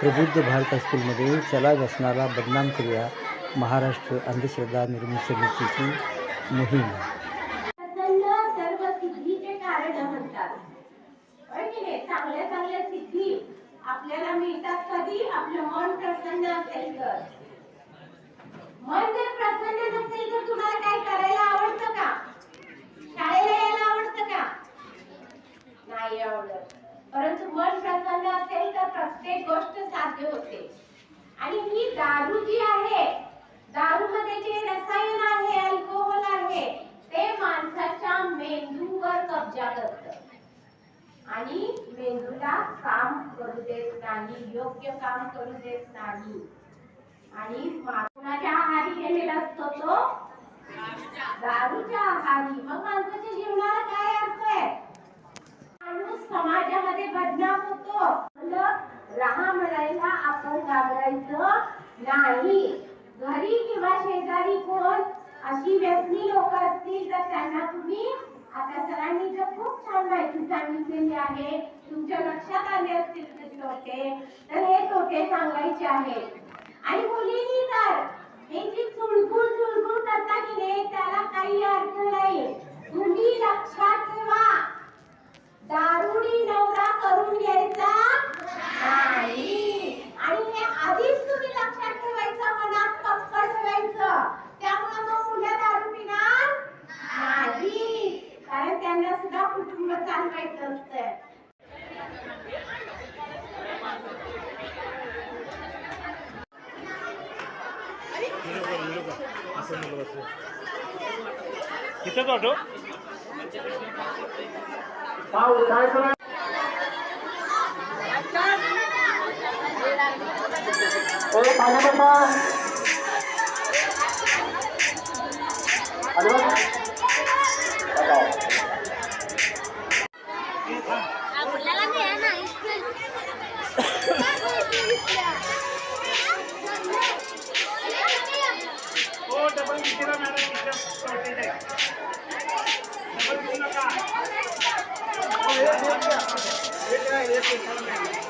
प्रबुद्ध भारत हायस्कूलमध्ये चला व्यसनाला बदनाम करूया महाराष्ट्र अंधश्रद्धा निर्मूलन समितीची मोहीम. नाही चांगल्या चांगल्या सिद्धी आपल्याला मिळतात कधी? आपलं मन प्रसन्न असेल तर. मन जर प्रसन्न नसेल तर तुम्हाला काय करायला आवडतं का? शाळेला यायला आवडतं का? नाही आवडत. परंतु मन प्रसन्न असेल तर प्रत्येक गोष्ट साधे होते. आणि ही दारू जी आहे दारू मध्ये जे रसायन आहे अल्कोहोल आहे ते माणसाच्या मेंदूवर कब्जा करत. आणि मेंदूला काम करू देत नाही योग्य काम करू देत नाही. आणि कुणाच्या आहारी गेलेला असतो तो. दारूच्या आहारी. मग माणसाच्या जीवनाला काय घाबरायचं नाही. घरी किंवा शेजारी कोण अशी व्यसनी लोक असतील तर त्यांना तुम्ही आता सरांनी तर खूप छान माहिती सांगितलेली आहे तुमच्या लक्षात आले असतील ते तोटे तर हे तोटे सांगायचे आहेत. आणि मुलींनी तर हे जी चुळबुळ चुळबुळ करता की नाही त्याला काही अर्थ नाही तुम्ही लक्षात ठेवा दारुडी नवरा करून घ्यायचा नाही आणि हे आधीच तुम्ही लक्षात ठेवायचं मनात पक्क ठेवायचं त्यामुळे मग मुलं दारू पिणार नाही कारण त्यांना सुद्धा कुटुंब चालवायचं असतं किती ऑटो? आपल्याला हो डबल